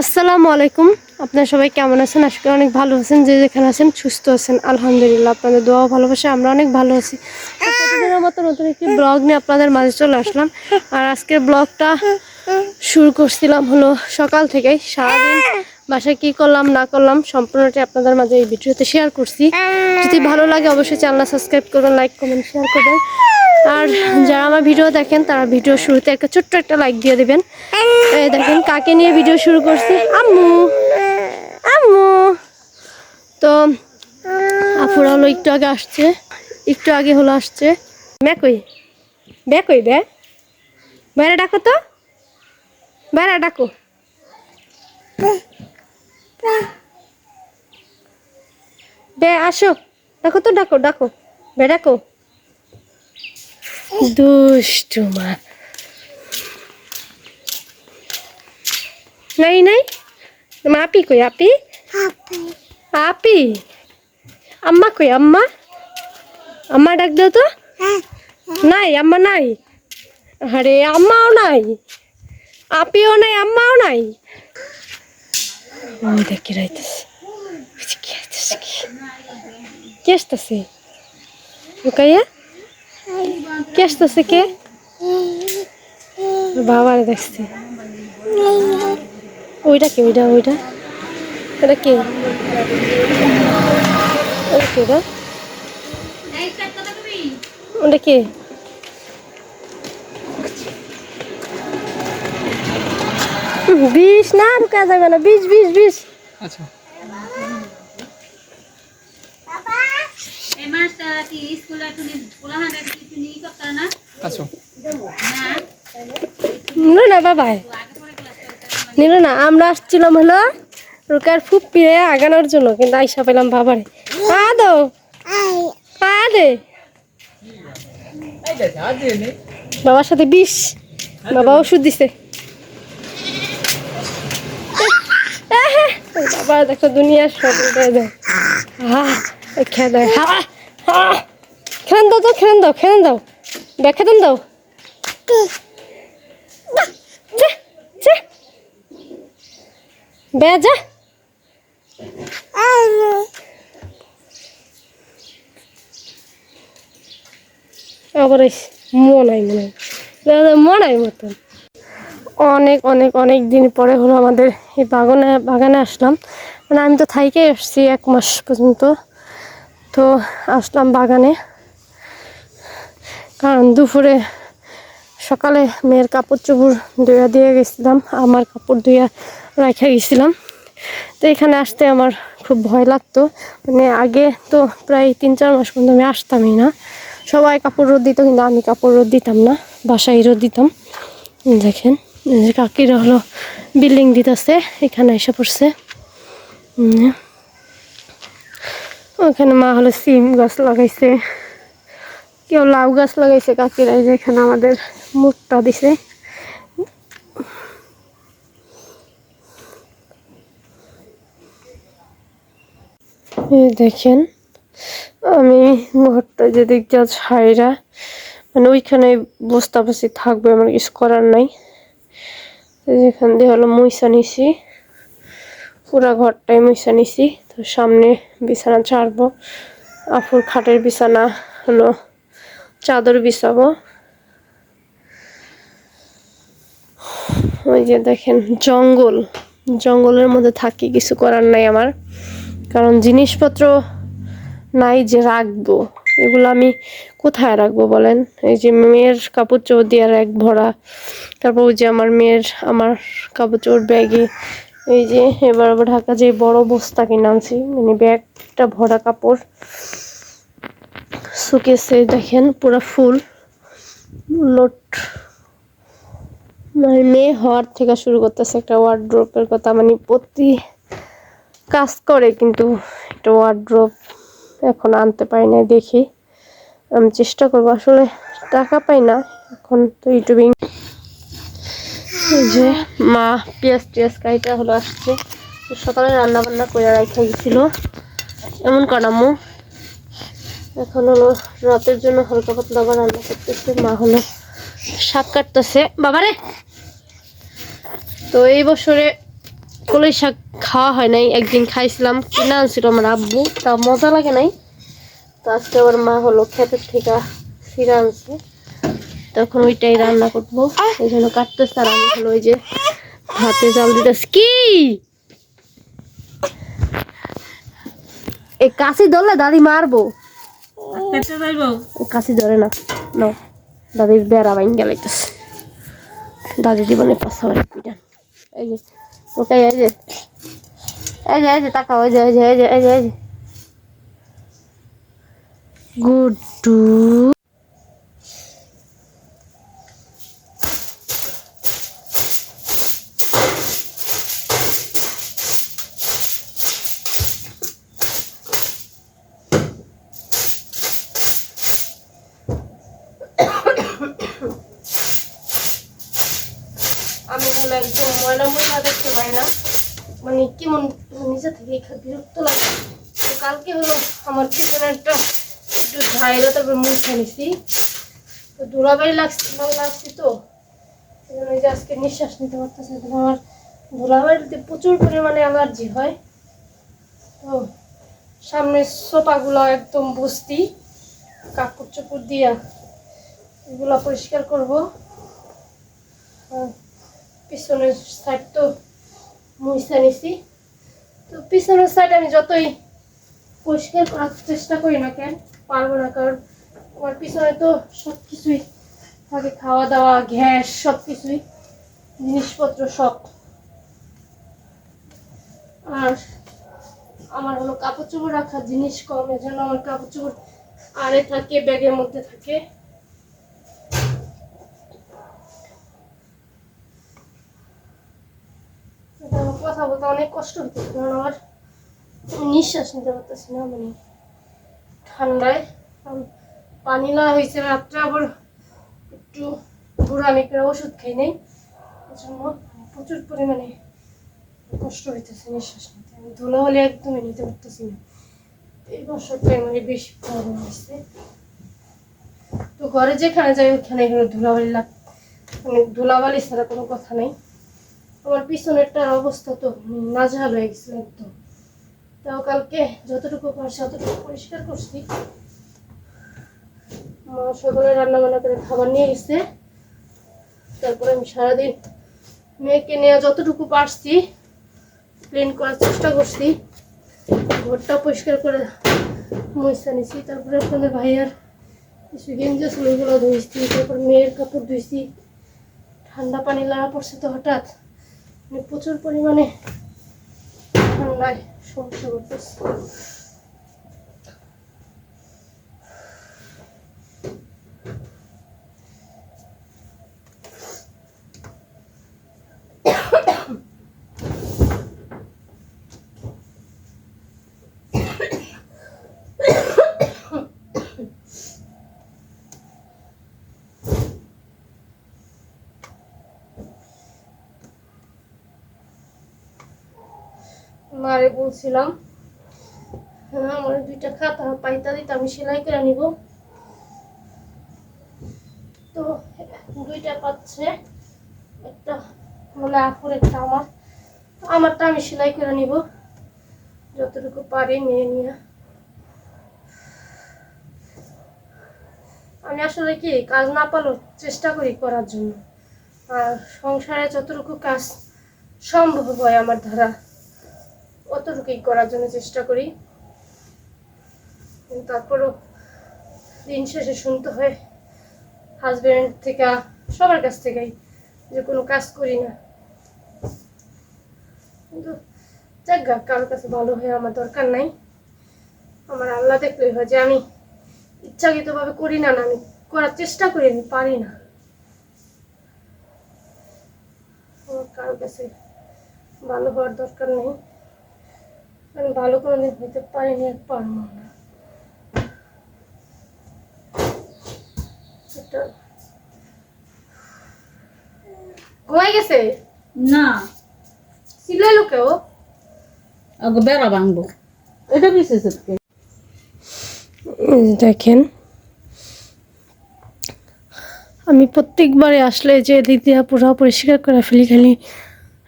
আসসালামু আলাইকুম। আপনারা সবাই কেমন আছেন? আজকে অনেক ভালো আছেন। যে যেখানে আছেন, সুস্থ আছেন। আলহামদুলিল্লাহ, আপনাদের দোয়া ভালোবাসা আমরা অনেক ভালো আছি। প্রতিদিনের মতো নতুন একটি ব্লগ নিয়ে আপনাদের মাঝে চলে আসলাম। আর আজকের ব্লগটা শুরু করছিলাম হলো সকাল থেকেই। সারাদিন বাসায় কি করলাম, না করলাম সম্পূর্ণটি আপনাদের মাঝে এই ভিডিওতে শেয়ার করছি। যদি ভালো লাগে অবশ্যই চ্যানেল সাবস্ক্রাইব করবেন লাইক কমেন্ট শেয়ার করবেন। আর যারা আমার ভিডিও দেখেন, তারা ভিডিও শুরুতে একটা ছোট্ট একটা লাইক দিয়ে দেবেন। দেখেন, কাকে নিয়ে ভিডিও শুরু করছি? আম্মু। আম্মু। তো, আপুরা হলো একটু আগে আসছে। একটু আগে হলো আসছে। ব্যাকই ব্যাকই বে? বাইরে ডাকো তো। বাইরে ডাকো। বে, আসো। ডাকো তো, ডাকো ডাকো। বে, ডাকো। দুষ্টু মা। নাই নাই। আপি কই, আপি? আপি। আম্মা কই, আম্মা? আম্মা ডাক দাও তো। নাই, আম্মা নাই। আরে, আম্মাও নাই। আপিও নাই, আম্মাও নাই। ওই দেখ কি আইতেছে কি কি আসতেছে লুকাইয়া কে আসতেছে কে বাবারে দেখছি ওইটা কে ওইটা ওইটা এটা কে ওটা কে ওটা কে বিষ না ঢুকা যাবে না বিষ বিষ বিষ আচ্ছা। না। আচ্ছা। নিল না বাবাই। নিল না আমরা আসছিলাম হলো রুকার ফুপ পিড়ে আগানোর জন্য কিন্তু আইসা পেলাম বাবারে। পা দো পা দে। বাবার সাথে বিষ বাবা ওষুধ দিছে। বাবা দেখো দুনিয়ার সব উল্টে দেয়। আহ, খেয়ে দেয় হাওয়া খেলেন দাও তো খেলেন দাও খেলেন দাও। ব্যাখ্যা দেন দাও। যা যা। বে যা। আবার এই মনাই মনে মনাই মতন। অনেক অনেক অনেক দিন পরে হলো আমাদের এই বাগানে বাগানে আসলাম। মানে আমি তো থাইকে এসছি এক মাস পর্যন্ত। তো আসলাম বাগানে। কারণ দুপুরে সকালে মেয়ের কাপড় চোপড় ধুয়া দিয়ে গেছিলাম, আমার কাপড় ধুয়া রাখা গেছিলাম। তো এখানে আসতে আমার খুব ভয় লাগতো। মানে আগে তো প্রায় তিন, চার মাস পর্যন্ত আমি আসতামই না। সবাই কাপড় রোদ দিত, কিন্তু আমি কাপড় রোদ দিতাম না, বাসায় রোদ দিতাম। দেখেন। কাকিরা হলো বিল্ডিং দিতেছে, এখানে এসে পড়ছে। ওখানে মা হলো সিম গাছ লাগাইছে। কেউ লাউ গাছ লাগাইছে কাকিরা যে এখানে আমাদের মুখটা দিছে। দেখেন, আমি ঘরটা যে দিকটা ছাইরা মানে ওইখানে বস্তা বসি থাকবে আমার কিছু করার নাই। যেখান দিয়ে হলো মইসা নিছি। পুরা ঘরটাই মইসা নিছি। তো সামনে বিছানা ছাড়বো। আফুর খাটের বিছানা হলো চাদর বিছাবো। ওই যে দেখেন, জঙ্গল। জঙ্গলের মধ্যে থাকি, কিছু করার নাই আমার। কারণ জিনিসপত্র নাই যে রাখব, এগুলো আমি কোথায় রাখব বলেন? এই যে মেয়ের কাপড় চোপড় দিয়ে এক ভরা। তারপর ওই যে আমার মেয়ের, আমার কাপড় চোপড় ব্যাগে। এই যে এবার আবার ঢাকা যে বড় বস্তা কিনে আনছি মানে ব্যাগটা ভরা কাপড়। সুকেসে দেখেন পুরো ফুল। লোট। মানে মেয়ে হওয়ার থেকে শুরু করতেছে একটা ওয়ার্ড্রোপের কথা। মানে প্রতি কাজ করে কিন্তু একটা ওয়ার্ড্রোপ এখন আনতে পারি না দেখি। আমি চেষ্টা করব। আসলে টাকা পাই না। এখন তো ইউটিউবিং। যে মা পেঁয়াজ টিয়াজ কাইটা হলো আসছে। সকালে রান্না বান্না করে রাখা গেছিল। এমন কানামু। এখন হলো রাতের জন্য হালকা পাতলা আবার রান্না করতেছে। মা হলো শাক কাটতেছে। বাবারে তো এই বছরে কলই শাক খাওয়া হয় নাই। একদিন খাইছিলাম। কিনে আনছিল আমার আব্বু। তা মজা লাগে নাই। তো আজকে আবার মা হলো ক্ষেতের থেকে ফিরে আনছে। তখন ওইটাই রান্না করব। এই জন্য কাটতেছে আর আমি হলো ওই যে হাতে জাল দিতেছি। কি? এই কাশি ধরলে দাদি মারবো। কাশি ধরে না। ন দাদির বেড়া বাইন গেলাইতেছে দাদি জীবনে পাশা বাড়ি পিটান এই যে ওকে এই যে। এই যে এই যে যে এই যে এই যে এই যে এই যে। গুড্ডু আমি হলো একদম ময়লা ময়লা দেখতে পাই না। মানে কেমন নিজে থেকে বিরক্ত লাগে। তো কালকে হলো আমার পিছনে একটা একটু ঝাইলো, তারপর মুছে নিছি। তো ধুলাবাড়ি লাগছে ভালো লাগছে তো। এই যে আজকে নিঃশ্বাস নিতে পারতেছে। আমার ধুলাবাড়িতে প্রচুর পরিমাণে অ্যালার্জি হয়। তো সামনের সোফাগুলো একদম বস্তি কাপড় চোপড় দিয়া এগুলো পরিষ্কার করব। পিছনের সাইড তো মুইসা নিছি। তো পিছনের সাইড আমি যতই পরিষ্কার করার চেষ্টা করি না কেন পারব না, কারণ আমার পিছনে তো সব কিছুই থাকে খাওয়া দাওয়া, গ্যাস সব কিছুই জিনিসপত্র সব। আর আমার হলো কাপড় চোপড় রাখার জিনিস কম এর জন্য আমার কাপড় চোপড় আরে থাকে, ব্যাগের মধ্যে থাকে। কথা বলতে অনেক কষ্ট হচ্ছে কারণ আমার নিঃশ্বাস নিতে পারতেছি না মানে ঠান্ডায়। পানি না হয়েছে রাত্রে, আবার একটু ঘোরামি করে ওষুধ খেয়ে নেই। এই জন্য প্রচুর পরিমাণে কষ্ট হইতেছে নিঃশ্বাস নিতে। আমি ধুলা হলে একদমই নিতে পারতেছি না। এই বছরটাই মানে বেশি প্রবলেম হয়েছে তো ঘরে যেখানে যাই, ওখানে এগুলো ধুলাবালি লাগ মানে ধুলাবালি ছাড়া কোনো কথা নেই। আমার পিছনেরটার অবস্থা তো নাজহাল হয়ে গেছিল একদম। তাও কালকে যতটুকু পারছি ততটুকু পরিষ্কার করছি। সকালে রান্না বান্না করে খাবার নিয়ে গেছে তারপরে আমি সারাদিন মেয়েকে নেওয়া যতটুকু পারছি ক্লিন করার চেষ্টা করছি। ঘরটা পরিষ্কার করে মশা নিছি। তারপরে আপনাদের ভাইয়ার কিছু গেঞ্জি ছিল ওইগুলো ধুইছি। তারপর মেয়ের কাপড় ধুইছি। ঠান্ডা পানি লাগা পড়ছে তো হঠাৎ। মানে প্রচুর পরিমাণে ঠান্ডায় সমস্যা করতেছে মারে বলছিলাম। হ্যাঁ আমার দুইটা খাতা, পাইতা দিতে, আমি সেলাই করে নিব। তো দুইটা পাচ্ছে, একটা মানে আপুর, একটা আমার। আমারটা আমি সেলাই করে নিব, যতটুকু পারি নিয়ে নিয়ে। আমি আসলে কি, কাজ না পালো চেষ্টা করি করার জন্য। আর সংসারে যতটুকু কাজ সম্ভব হয় আমার দ্বারা। অতটুকুই করার জন্য চেষ্টা করি। তারপরও দিন শেষে শুনতে হয় হাজবেন্ড থেকে সবার কাছ থেকেই যে কোনো কাজ করি না। কিন্তু যাক গা, কারোর কাছে ভালো হয়ে আমার দরকার নাই। আমার আল্লাহ দেখলেই হয় যে আমি ইচ্ছাকৃতভাবে করি না না আমি করার চেষ্টা করি আমি পারি না। আমার কারোর কাছে ভালো হওয়ার দরকার নেই। আমি ভালো কোনোদিন হইতে পারিনি আর পারব না ঘুমাই গেছে? না। সিলাইলো কেউ আগে বেড়া ভাঙবো। এটা বিশেষ দেখেন। আমি প্রত্যেকবারে আসলে যে দিয়ে পুরো পরিষ্কার করে ফেলি খালি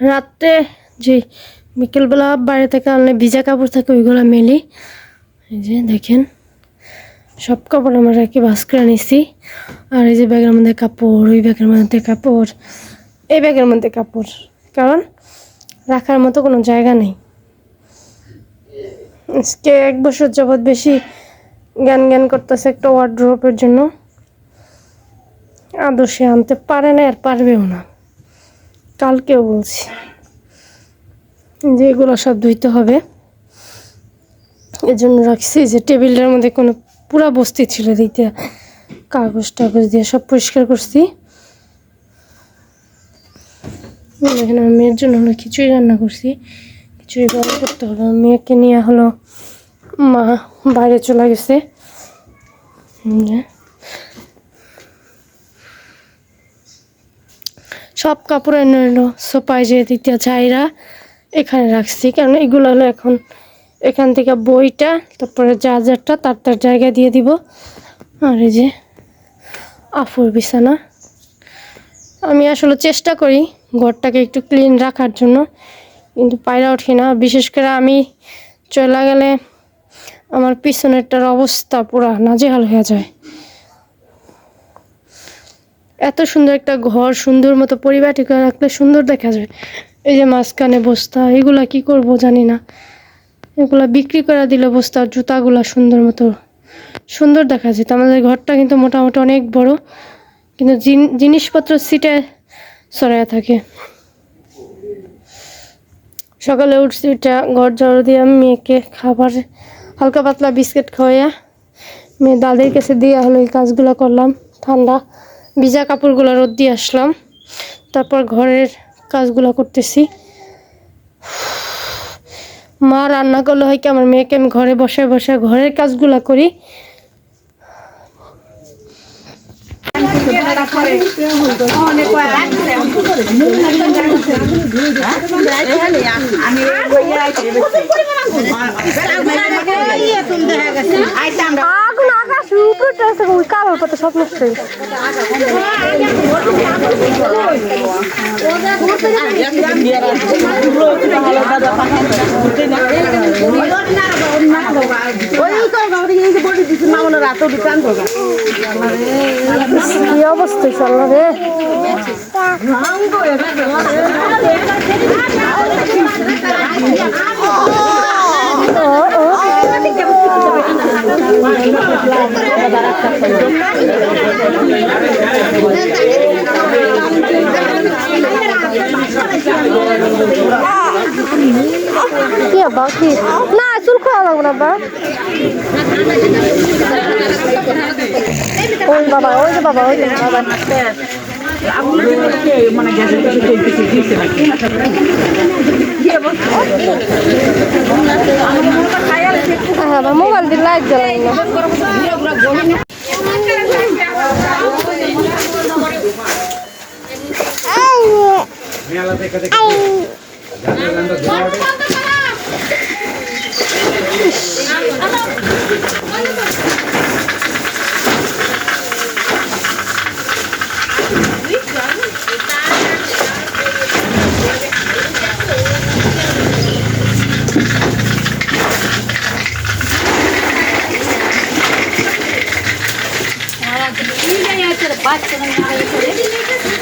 রাত্রে যে বিকেলবেলা বাইরে থেকে আনলে ভিজা কাপড় থাকে, ওইগুলো মেলি। এই যে দেখেন, সব কাপড় আমরা রাখি, বাস করে নিছি। আর এই যে ব্যাগের মধ্যে কাপড়, ওই ব্যাগের মধ্যে কাপড়, এই ব্যাগের মধ্যে কাপড়। কারণ রাখার মতো কোনো জায়গা নেই। আজকে এক বছর যাবৎ বেশি জ্ঞান জ্ঞান করতেছে একটা ওয়ার্ড্রোপের জন্য। আদর্শে আনতে পারে না, আর পারবেও না। কালকেও বলছি। যে এগুলো সব ধুইতে হবে। এর জন্য রাখছি যে টেবিলটার মধ্যে কোনো পুরা বস্তি ছিল দিতে। কাগজ টাগজ দিয়ে সব পরিষ্কার করছি। এখানে মেয়ের জন্য হলো খিচুড়ি রান্না করছি। খিচুড়ি গরম করতে আমার মেয়েকে নিয়ে হলো মা বাইরে চলে গেছে। সব কাপড় এনে হলো, সোপায় যে দ্বিতীয় চাইরা এখানে রাখছি। কারণ এগুলো হলো এখন এখান থেকে বইটা, তারপরে চার্জারটা তার তার জায়গায় দিয়ে দিব। আর এই যে আফুর বিছানা। আমি আসলে চেষ্টা করি ঘরটাকে একটু ক্লিন রাখার জন্য, কিন্তু পায়রা উঠি না। বিশেষ করে আমি চলে গেলে আমার পিছনেরটার অবস্থা পুরা নাজেহাল হয়ে যায়। এত সুন্দর একটা ঘর, সুন্দর মতো পরিবারটি করে রাখলে সুন্দর দেখা যায়। এই যে মাঝখানে বস্তা, এগুলা কি করব জানি না। এগুলা বিক্রি করে দিলে বস্তার জুতাগুলা সুন্দর মতো, সুন্দর দেখা যেত আমাদের ঘরটা কিন্তু মোটামুটি অনেক বড়, কিন্তু জিন- জিনিসপত্র সিটে সরাইয়া থাকে। সকালে উঠছি এটা ঘর ঝাড়ু দিয়ে মেয়েকে খাবার, হালকা পাতলা বিস্কিট খাওয়াইয়া, মেয়ে দাদির কাছে দিয়ে হলো এই কাজগুলো করলাম, ঠান্ডা ভিজা কাপড়গুলো রোদ দিয়ে আসলাম। তারপর ঘরের কাজগুলো করতেছি মা রান্না করলে হয় কি আমার মেয়েকে আমি ঘরে বসে বসে ঘরের কাজগুলো করি আগুন আকাশ সব নষ্ট। কি অবস্থা চলো রে কি আব্বা কি? না, চুল খোয়া লাগবো না আব্বা ওই বাবা, ওই যে বাবা, ওই বাবা। হ্যাঁ মোবাইল দিয়ে Bacana, minha rainha.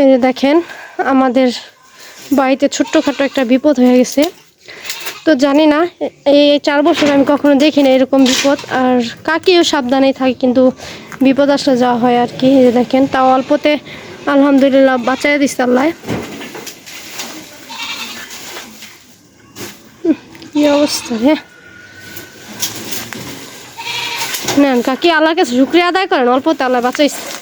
এই যে দেখেন, আমাদের বাড়িতে ছোট্টখাটো একটা বিপদ হয়ে গেছে। তো জানি না, এই চার বছর আমি কখনো দেখি না এরকম বিপদ, আর কাকিও সাবধানেই থাকে, কিন্তু বিপদ আসলে যাওয়া হয় আর কি। দেখেন, তাও অল্পতে আলহামদুলিল্লাহ বাঁচাই দিচ্ছে আল্লাহ। কি অবস্থা হ্যাঁ। নেন, কাকি আল্লাহর কাছে শুক্রিয়া আদায় করেন, অল্পতে আল্লাহ বাঁচাইছে।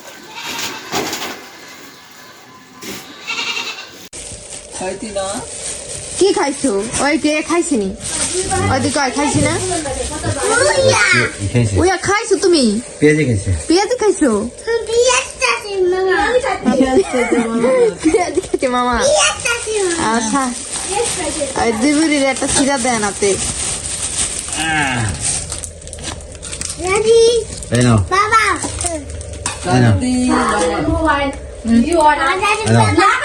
কি খাইছো? ওই কে খাইছি নি? ওইদিকে ওই খাইছি না? ওইয়া খাইছো তুমি? পেঁয়াজি খেয়েছে পেঁয়াজি খাইছো? পেঁয়াজি খাইছে মামা। আচ্ছা। ওই দিবুরির একটা সিরা দেন আপনি তাই নাও।